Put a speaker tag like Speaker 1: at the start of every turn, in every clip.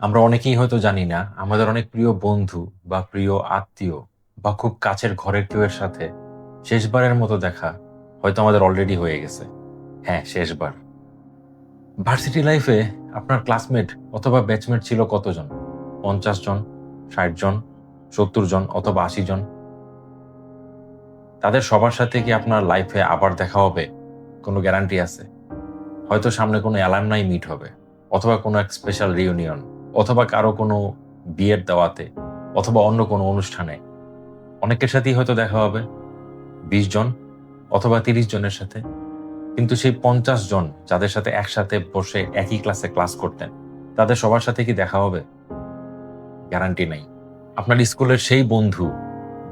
Speaker 1: আমরা অনেকেই হয়তো জানি না, আমাদের অনেক প্রিয় বন্ধু বা প্রিয় আত্মীয় বা খুব কাছের ঘরের কেউ এর সাথে শেষবারের মতো দেখা হয়তো আমাদের অলরেডি হয়ে গেছে। হ্যাঁ শেষবার। ভার্সিটি লাইফে আপনার ক্লাসমেট অথবা ব্যাচমেট ছিল কতজন? পঞ্চাশ জন, ষাট জন, সত্তর জন অথবা আশি জন? তাদের সবার সাথে কি আপনার লাইফে আবার দেখা হবে? কোনো গ্যারান্টি আছে? হয়তো সামনে কোনো অ্যালামনাই মিট হবে অথবা কোনো এক স্পেশাল রিউনিয়ন অথবা কারও কোনো বিয়ের দাওয়াতে অথবা অন্য কোনো অনুষ্ঠানে। অনেকের সাথেই হয়তো দেখা হবে, বিশ জন অথবা তিরিশ জনের সাথে। কিন্তু সেই পঞ্চাশ জন যাদের সাথে একসাথে বসে একই ক্লাসে ক্লাস করতেন, তাদের সবার সাথে কি দেখা হবে? গ্যারান্টি নাই। আপনার স্কুলের সেই বন্ধু,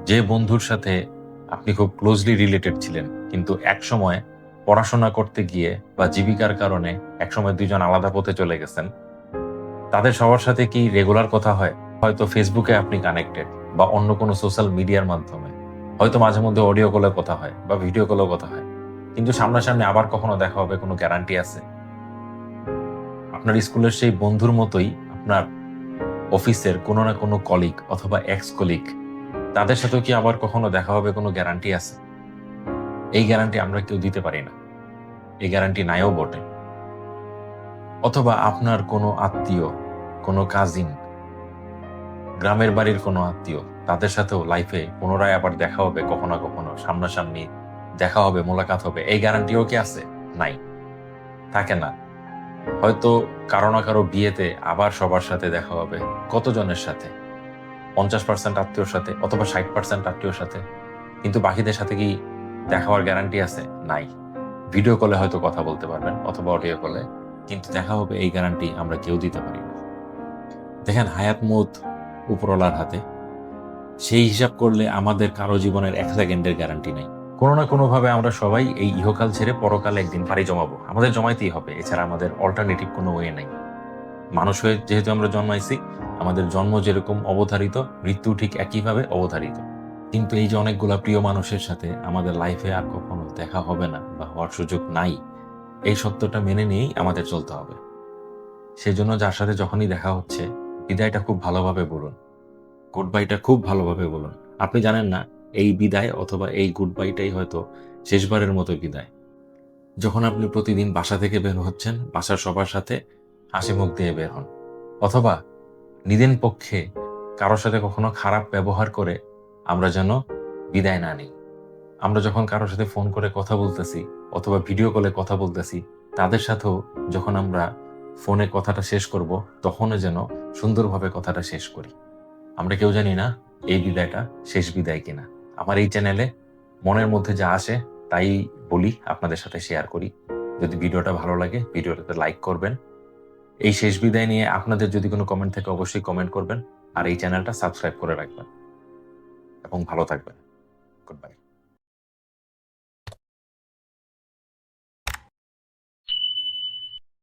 Speaker 1: যে বন্ধুর সাথে আপনি খুব ক্লোজলি রিলেটেড ছিলেন, কিন্তু এক সময় পড়াশোনা করতে গিয়ে বা জীবিকার কারণে একসময় দুইজন আলাদা পথে চলে গেছেন তাদের সবার সাথে কি রেগুলার কথা হয়? হয়তো ফেসবুকে আপনি কানেক্টেড বা অন্য কোনো সোশ্যাল মিডিয়ার মাধ্যমে। হয়তো মাঝে মধ্যে অডিও কলে কথা হয় বা ভিডিও কলেও কথা হয়। কিন্তু সামনাসামনি আবার কখনো দেখা হবে, কোনো গ্যারান্টি আছে? আপনার স্কুলের সেই বন্ধুর মতোই আপনার অফিসের কোনো না কোনো কলিগ অথবা এক্স কলিগ তাদের সাথেও কি আবার কখনো দেখা হবে, কোনো গ্যারান্টি আছে? এই গ্যারান্টি আমরা কেউ দিতে পারি না। এই গ্যারান্টি নাইও বটে। অথবা আপনার কোনো আত্মীয় কোনো কাজিন গ্রামের বাড়ির কোনো আত্মীয়, তাদের সাথেও লাইফে পুনরায় আবার দেখা হবে কখনো কখনো, সামনাসামনি দেখা হবে, মোলাকাত হবে, এই গ্যারান্টিও কি আছে? নাই। থাকে না। হয়তো কারও না কারও বিয়েতে আবার সবার সাথে দেখা হবে, কতজনের সাথে? পঞ্চাশ পার্সেন্ট আত্মীয়র সাথে অথবা ষাট পার্সেন্ট আত্মীয়র সাথে। কিন্তু বাকিদের সাথে কি দেখা হওয়ার গ্যারান্টি আছে? নাই। ভিডিও কলে হয়তো কথা বলতে পারবেন অথবা অডিও কলে কিন্তু দেখা হবে, এই গ্যারান্টি আমরা কেউ দিতে পারি দেখেন হায়াত মত উপরওয়ালার হাতে। সেই হিসাব করলে আমাদের কারও জীবনের এক সেকেন্ডের গ্যারান্টি নেই। কোনো না কোনোভাবে আমরা সবাই এই ইহকাল ছেড়ে পরকালে একদিন পাড়ি জমাবো। আমাদের জমাইতেই হবে, এছাড়া আমাদের অল্টারনেটিভ কোনো ওয়ে নেই। মানুষ হয়ে যেহেতু আমরা জন্মাইছি, আমাদের জন্ম যেরকম অবধারিত, মৃত্যু ঠিক একইভাবে অবধারিত। কিন্তু এই যে অনেকগুলা প্রিয় মানুষের সাথে আমাদের লাইফে আর কখনো দেখা হবে না বা হওয়ার সুযোগ নাই, এই সত্যটা মেনে নিয়েই আমাদের চলতে হবে। সেজন্য যার সাথে যখনই দেখা হচ্ছে বিদায়টা খুব ভালোভাবে বলুন। গুড বাইটা খুব ভালোভাবে বলুন। আপনি জানেন না, এই বিদায় অথবা এই গুড বাইটাই হয়তো শেষবারের মতো বিদায়। যখন আপনি প্রতিদিন বাসা থেকে বের হচ্ছেন, বাসার সবার সাথে হাসি মুখ দিয়ে বের হন। অথবা নিদেন পক্ষে কারোর সাথে কখনো খারাপ ব্যবহার করে আমরা যেন বিদায় না নিই। আমরা যখন কারোর সাথে ফোন করে কথা বলতেছি অথবা ভিডিও কলে কথা বলতেছি, তাদের সাথেও যখন আমরা ফোনে কথাটা শেষ করব, তখনও যেন সুন্দরভাবে কথাটা শেষ করি। আমরা কেউ জানি না এই বিদায়টা শেষ বিদায় কিনা। আমার এই চ্যানেলে মনের মধ্যে যা আসে তাই বলি, আপনাদের সাথে শেয়ার করি। যদি ভিডিওটা ভালো লাগে, ভিডিওটাতে লাইক করবেন। এই শেষ বিদায় নিয়ে আপনাদের যদি কোনো কমেন্ট থাকে, অবশ্যই কমেন্ট করবেন। আর এই চ্যানেলটা সাবস্ক্রাইব করে রাখবেন। এবং ভালো থাকবেন।